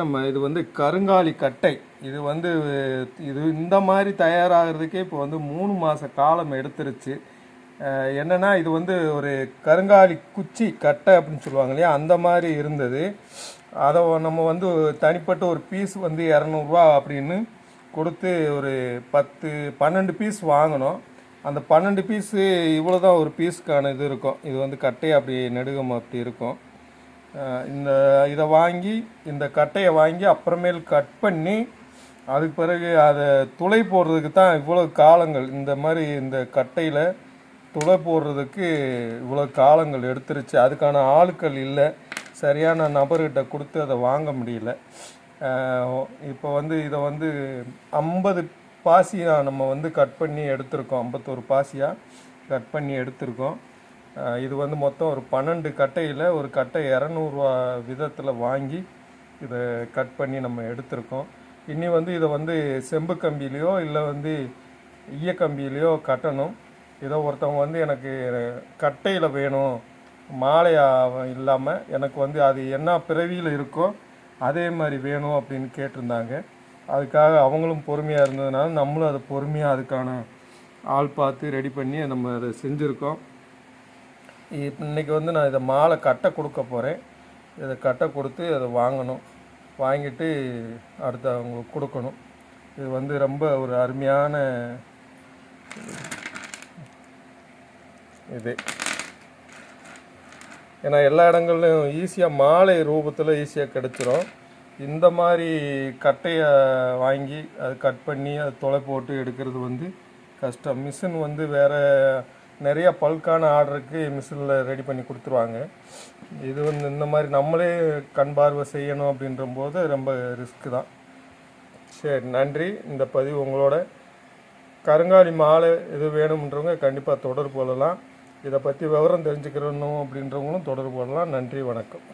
நம்ம இது வந்து கருங்காலி கட்டை. இது வந்து இது இந்த மாதிரி தயாராகிறதுக்கே இப்போ வந்து மூணு மாத காலம் எடுத்துருச்சு. என்னென்னா இது வந்து ஒரு கருங்காலி குச்சி கட்டை அப்படின்னு சொல்லுவாங்க இல்லையா? அந்த மாதிரி இருந்தது. அதை நம்ம வந்து தனிப்பட்ட ஒரு பீஸ் வந்து இரநூறுவா அப்படின்னு கொடுத்து ஒரு பத்து பன்னெண்டு பீஸ் வாங்கினோம். அந்த பன்னெண்டு பீஸு இவ்வளோ தான் ஒரு பீஸுக்கான இது இருக்கும். இது வந்து கட்டை அப்படி நெடுகம் அப்படி இருக்கும். இந்த இதை வாங்கி இந்த கட்டையை வாங்கி அப்புறமேல் கட் பண்ணி அதுக்கு பிறகு அதை துளை போடுறதுக்கு தான் இவ்வளோ காலங்கள். இந்த மாதிரி இந்த கட்டையில் துளை போடுறதுக்கு இவ்வளோ காலங்கள் எடுத்துருச்சு. அதுக்கான ஆட்கள் இல்லை. சரியான நபர்கிட்ட கொடுத்து அதை வாங்க முடியல. இப்போ வந்து இதை வந்து ஐம்பது பாசியாக நம்ம வந்து கட் பண்ணி எடுத்திருக்கோம். ஐம்பத்தோரு பாசியாக கட் பண்ணி எடுத்திருக்கோம். இது வந்து மொத்தம் ஒரு பன்னெண்டு கட்டையில் ஒரு கட்டை இரநூறுவா விதத்தில் வாங்கி இதை கட் பண்ணி நம்ம எடுத்திருக்கோம். இனி வந்து இதை வந்து செம்பு கம்பியிலையோ இல்லை வந்து ஈய கம்பியிலையோ கட்டணும். இதை ஒருத்தவங்க வந்து எனக்கு கட்டையில் வேணும் மாலையா இல்லாமல் எனக்கு வந்து அது என்ன பிறவியில் இருக்கோ அதே மாதிரி வேணும் அப்படின்னு கேட்டிருந்தாங்க. அதுக்காக அவங்களும் பொறுமையாக இருந்ததுனால நம்மளும் அதை பொறுமையாக அதுக்கான ஆள் பார்த்து ரெடி பண்ணி நம்ம அதை செஞ்சுருக்கோம். இன்றைக்கி இன்னைக்கு வந்து நான் இதை மாலை கட்டை கொடுக்க போகிறேன் இதை கட்டை கொடுத்து அதை வாங்கணும். வாங்கிட்டு அடுத்து அவங்களுக்கு கொடுக்கணும். இது வந்து ரொம்ப ஒரு அருமையான இது. ஏன்னா எல்லா இடங்கள்லையும் ஈஸியாக மாலை ரூபத்தில் ஈஸியாக கிடச்சிரும். இந்த மாதிரி கட்டையை வாங்கி அது கட் பண்ணி அது தொலை போட்டு எடுக்கிறது வந்து கஷ்டம். மிஷின் வந்து வேறு நிறைய பல்கான ஆர்டருக்கு மிஷினில் ரெடி பண்ணி கொடுத்துருவாங்க. இது வந்து இந்த மாதிரி நம்மளே கண் பார்வை செய்யணும் அப்படின்ற போது ரொம்ப ரிஸ்க்கு தான். சரி நன்றி. இந்த பதிவு உங்களோட. கருங்காலி மாலை இது வேணும்ன்றவங்க கண்டிப்பாக தொடர்பு கொள்ளலாம். இதை பற்றி விவரம் தெரிஞ்சுக்கிறணும் அப்படின்றவங்களும் தொடர்பு கொள்ளலாம். நன்றி வணக்கம்.